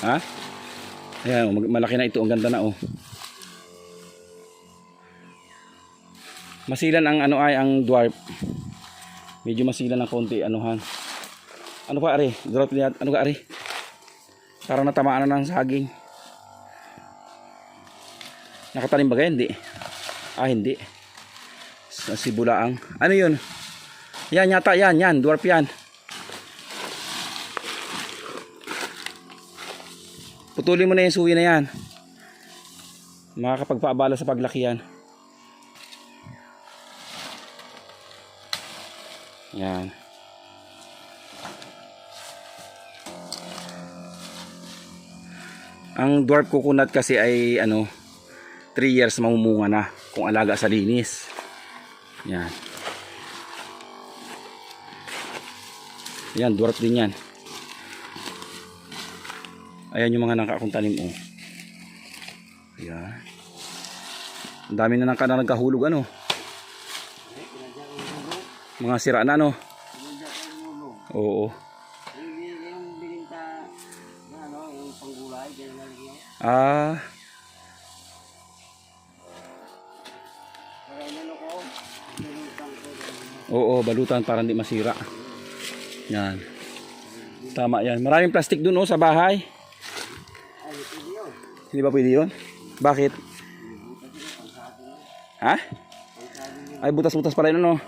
Ha? Ayan, oh, malaki na ito. Ang ganda na oh. Masilan ang ano ay ang dwarf. Medyo masilan ng konti anuhan. Ano pa ari? Dwarf niya. Ano ka ari? Parang natamaan na ng saging. Nakatanim ba kaya? Hindi. Ah, hindi. Sa sibulaang. Ano yun? Yan yata yan. Yan. Dwarf yan. Putulin mo na yung suwi na yan. Makakapagpaabala sa paglaki yan. Yan. Ang dwarf coconut kasi ay ano 3 years mamumunga na kung alaga sa linis. Yan. Yan, dwarf din yan. Ayan yung mga nakakong tanim oh. Ayan. Ang dami na nang ka na nagkahulog ano. Mga sira na ano. Oo. Ah, oo, balutan para hindi masira. Yan. Tama yan. Maraming plastic dun oh sa bahay. Hindi ba pwede yun? Bakit? Ha? Ay, butas-butas pala yun, ano?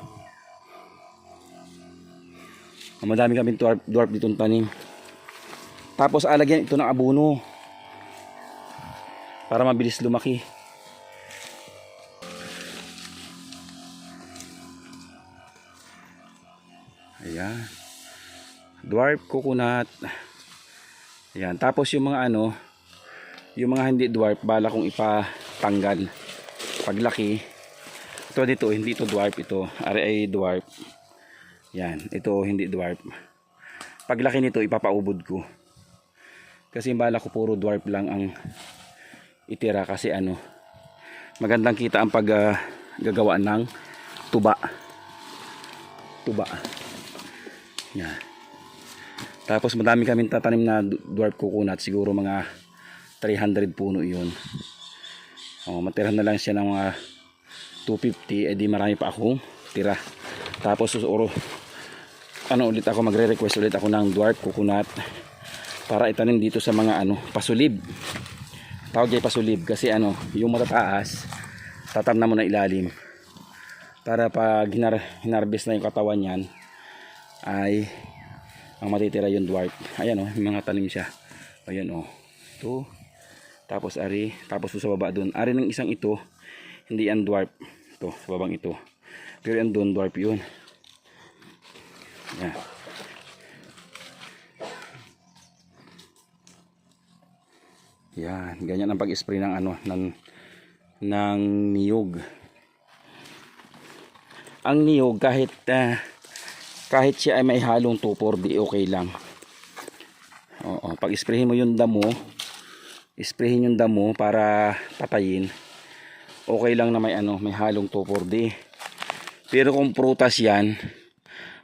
Ah, Madami kami dwarf, dwarf dito tanim. Tapos alagyan ito ng abono. Para mabilis lumaki. Ayan. Dwarf coconut. Ayan. Tapos yung mga ano, yung mga hindi dwarf, bala kong ipatanggal. Paglaki, ito dito, hindi ito dwarf ito. Ay dwarf. Yan, ito hindi dwarf. Paglaki nito, ipapaubod ko. Kasi bala ko puro dwarf lang ang itira kasi ano, magandang kita ang pag ah, gagawa ng tuba. Tuba. Yan. Tapos madami kaming tatanim na dwarf coconut, siguro mga 300 puno yun. Oh, matirahan na lang siya ng mga 250, edi marami pa akong tira. Tapos susuro, ano ulit ako, magre-request ulit ako ng dwarf coconut para itanim dito sa mga ano, pasulib. Tawag ay pasulib kasi ano, yung matataas, tatamnan mo na ilalim. Para pag hinar hinarbest na yung katawan niyan, ay ang matitira yung dwarf. Ayan oh, yung mga tanim siya. Ayan oh. Ito. Tapos ari, tapos sa baba doon. Ari ng isang ito, hindi yan dwarf. Ito, sa babang ito. Pero yan doon, dwarf yun. Yan. Yan, ganyan ang pag-spray ng ano, ng ng niyog. Ang niyog kahit ah, kahit siya ay may halong 2,4-D, okay lang. Oo, pag isprayin mo yung damo, isprayin yung damo para patayin. Okay lang na may ano, may halong 2,4-D. Pero kung prutas yan,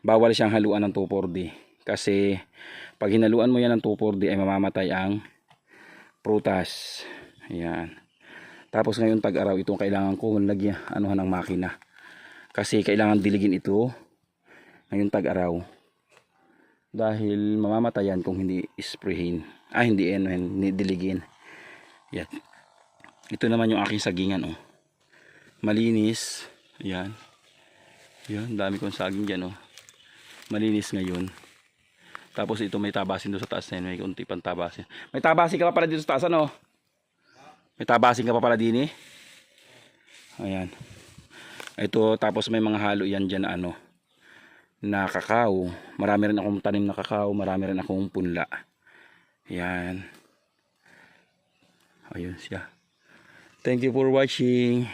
bawal siyang haluan ng 2,4-D. Kasi pag hinaluan mo yan ng 2,4-D ay mamamatay ang prutas. Ayan. Tapos ngayon tag-araw itong kailangan ko lagyan anuhan ng makina. Kasi kailangan diligin ito ngayon tag-araw. Dahil mamamatayan kung hindi isprayin. Ah, hindi ano, hindi diligin. Yan. Ito naman yung aking sagingan oh. Malinis. Yan. Yan, dami kong saging diyan oh. Malinis ngayon. Tapos ito may tabasin doon sa taas. May kunti pang tabasin. May tabasin ka pa pala dito sa taas ano? May tabasin ka pa pala din eh. Ayan. Ito tapos may mga halo yan dyan na ano. Na kakao. Marami rin akong tanim na kakao. Marami rin akong punla. Ayan. Ayun siya. Thank you for watching.